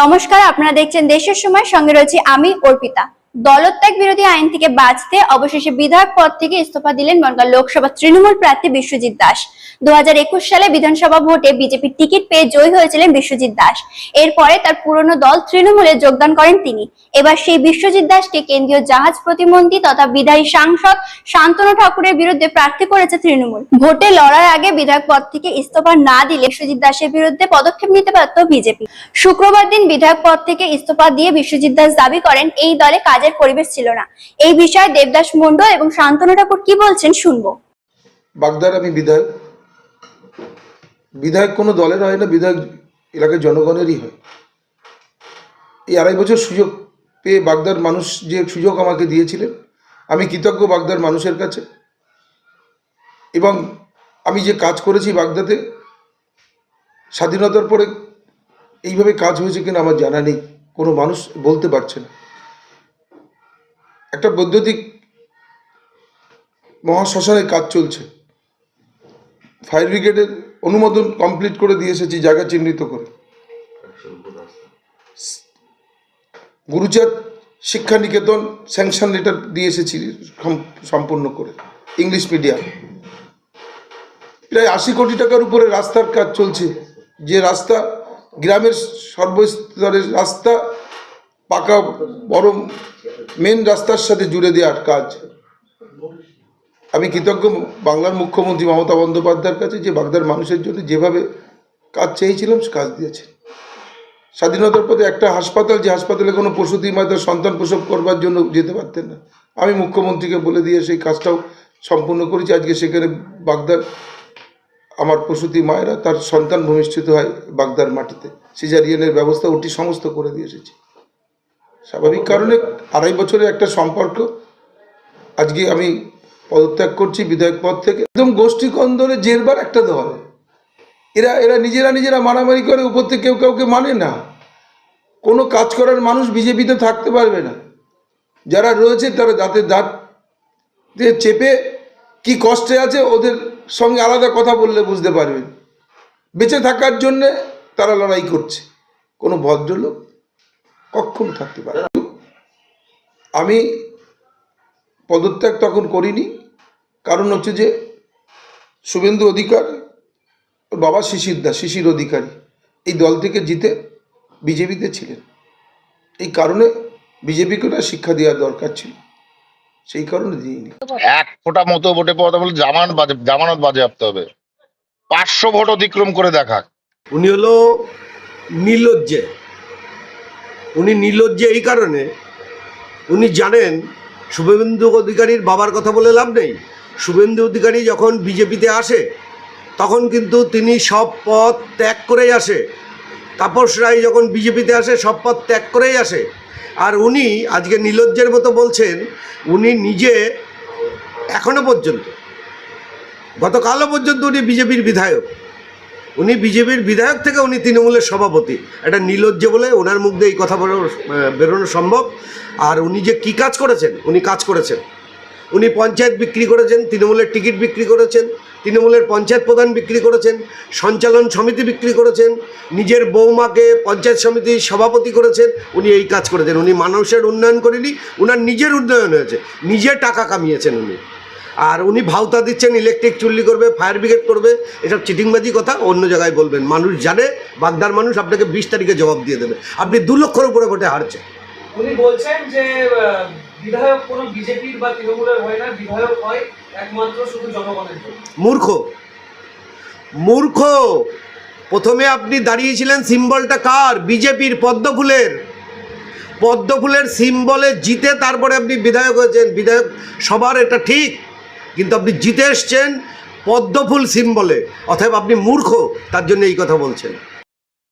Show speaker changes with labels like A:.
A: নমস্কার আপনারা দেখছেন দেশের সময় সঙ্গে রয়েছে আমি অর্পিতা। দলত্যাগ বিরোধী আইন থেকে বাঁচতে অবশেষে বিধায়ক পদ থেকে ইস্তফা দিলেন বনগাঁ লোকসভা তৃণমূল প্রার্থী বিশ্বজিৎ দাস। দু সালে বিধানসভা ভোটে বিজেপির টিকিট পেয়ে জয়ী হয়েছিলেন বিশ্বজিৎ দাস। এরপরে তার পুরনো দল তৃণমূলে যোগদান করেন তিনি। এবার সেই বিশ্বজিৎ দাসকে কেন্দ্রীয় জাহাজ প্রতিমন্ত্রী তথা বিধায়ী সাংসদ শান্তনু ঠাকুরের বিরুদ্ধে প্রার্থী করেছে তৃণমূল। ভোটে লড়ার আগে বিধায়ক পদ থেকে ইস্তফা না দিলে বিশ্বজিৎ দাসের বিরুদ্ধে পদক্ষেপ নিতে পারত বিজেপি। শুক্রবার দিন বিধায়ক পদ থেকে ইস্তফা দিয়ে বিশ্বজিৎ দাস দাবি করেন, এই দলে কাজের পরিবেশ ছিল না। এই বিষয়ে দেবদাস মন্ডল এবং শান্তনু ঠাকুর কি বলছেন শুনব।
B: বাগদার, আমি বিধায়ক। বিধায়ক কোনো দলের হয় না, বিধায়ক এলাকার জনগণেরই হয়। এই আড়াই বছর সুযোগ পেয়ে বাগদার মানুষ যে সুযোগ আমাকে দিয়েছিলেন, আমি কৃতজ্ঞ বাগদার মানুষের কাছে। এবং আমি যে কাজ করেছি বাগদাতে, স্বাধীনতার পরে এইভাবে কাজ হয়েছে কিনা আমার জানা নেই। কোনো মানুষ বলতে পারছে না। একটা বৈদ্যুতিক মহাশ্মশানের কাজ চলছে। ফায়ার ব্রিগেডের অনুমোদন কমপ্লিট করে দিয়ে এসেছি, জায়গা চিহ্নিত করে। গুরুচাঁদ শিক্ষা নিকেতন স্যাংশন লেটার দিয়ে এসেছি সম্পূর্ণ করে ইংলিশ মিডিয়াম প্রায় আশি কোটি টাকার উপরে রাস্তার কাজ চলছে। যে রাস্তা গ্রামের সর্বস্তরের রাস্তা পাকা বড় মেন রাস্তার সাথে জুড়ে দেওয়ার কাজ। আমি কৃতজ্ঞ বাংলার মুখ্যমন্ত্রী মমতা বন্দ্যোপাধ্যায়ের কাছে যে বাগদার মানুষের জন্য যেভাবে কাজ চেয়েছিলাম কাজ দিয়েছেন স্বাধীনতার পথে একটা হাসপাতাল, যে হাসপাতালে কোনো প্রসূতি মা তার সন্তান প্রসব করবার জন্য যেতে পারতেন না। আমি মুখ্যমন্ত্রীকে বলে দিয়ে সেই কাজটাও সম্পূর্ণ করেছি। আজকে সেখানে বাগদার আমার প্রসূতি মায়েরা, তার সন্তান ভূমিষ্ঠিত হয় বাগদার মাটিতে। সিজারিয়ানের ব্যবস্থা ওটি সমস্ত করে দিয়ে এসেছি। স্বাভাবিক কারণে আড়াই বছরের একটা সম্পর্ক। আজকে আমি পদত্যাগ করছি বিধায়ক পদ থেকে। একদম গোষ্ঠী কন্দরে জেরবার একটা দল। এরা এরা নিজেরা নিজেরা মারামারি করে, উপর থেকে কেউ কাউকে মানে না। কোনো কাজ করার মানুষ বিজেপিতে থাকতে পারবে না। যারা রয়েছে তারা দাঁতে দাঁত দিয়ে চেপে কি কষ্টে আছে ওদের সঙ্গে আলাদা কথা বললে বুঝতে পারবেন। বেঁচে থাকার জন্যে তারা লড়াই করছে। কোনো ভদ্রলোক কখনো থাকতে পারে। আমি পদত্যাগ তখন করিনি। কারণ হচ্ছে যে শুভেন্দু অধিকার ওর বাবা শিশির দাস শিশির অধিকারী। এই দল থেকে জিতে বিজেপিতে ছিলেন। এই কারণে বিজেপিকে না শিক্ষা দেওয়ার দরকার ছিল। সেই কারণে দিইনি।
C: এক ফোঁটা মতো ভোটে পাওয়া বলে জামান বাজে জামানত বাজেয়াপ্ত হবে। পাঁচশো ভোট অতিক্রম করে দেখাক।
D: উনি হলো নির্লজ্জে উনি নির্লজ্জে এই কারণে উনি জানেন শুভেন্দু অধিকারীর বাবার কথা বলে লাভ নেই। শুভেন্দু অধিকারী যখন বিজেপিতে আসে, তখন কিন্তু তিনি সব পথ ত্যাগ করেই আসে। তাপস রায় যখন বিজেপিতে আসে, সব পথ ত্যাগ করেই আসে। আর উনি আজকে নির্লজ্জের মতো বলছেন, উনি নিজে এখনও পর্যন্ত, গতকালও পর্যন্ত উনি বিজেপির বিধায়ক। উনি বিজেপির বিধায়ক থেকে উনি তৃণমূলের সভাপতি। এটা নির্লজ্জ বলে ওনার মুখ দিয়ে এই কথা বেরোনো সম্ভব। আর উনি যে কী কাজ করেছেন, উনি কাজ করেছেন। উনি পঞ্চায়েত বিক্রি করেছেন, তৃণমূলের টিকিট বিক্রি করেছেন, তৃণমূলের পঞ্চায়েত প্রধান বিক্রি করেছেন, সঞ্চালন সমিতি বিক্রি করেছেন, নিজের বৌমাকে পঞ্চায়েত সমিতির সভাপতি করেছেন, উনি এই কাজ করেছেন। উনি মানুষের উন্নয়ন করেনি, উনার নিজের উন্নয়ন হয়েছে। নিজে টাকা কামিয়েছেন উনি। আর উনি ভাওতা দিচ্ছেন ইলেকট্রিক চুল্লি করবে ফায়ার ব্রিগেড করবে এসব চিটিংবাজি কথা অন্য জায়গায় বলবেন। মানুষ জানে বাগদার মানুষ আপনাকে বিশ তারিখে জবাব দিয়ে দেবে। আপনি দু লক্ষর উপরে ভোটে হারছেন।
E: উনি বলছেন যে বিধায়ক কোনো বিজেপির বা তৃণমূলের হয় না বিধায়ক হয় একমাত্র শুধু জনগণের
D: মূর্খ। মূর্খ। প্রথমে আপনি দাঁড়িয়েছিলেন সিম্বলটা কার? বিজেপির পদ্মফুলের। পদ্মফুলের সিম্বলে জিতে তারপরে আপনি বিধায়ক হয়েছেন। বিধায়ক সবার এটা ঠিক। কিন্তু আপনি জিতে এসছেন পদ্মফুল সিম্বলে অথবা আপনি মূর্খ তার জন্য এই কথা বলছেন।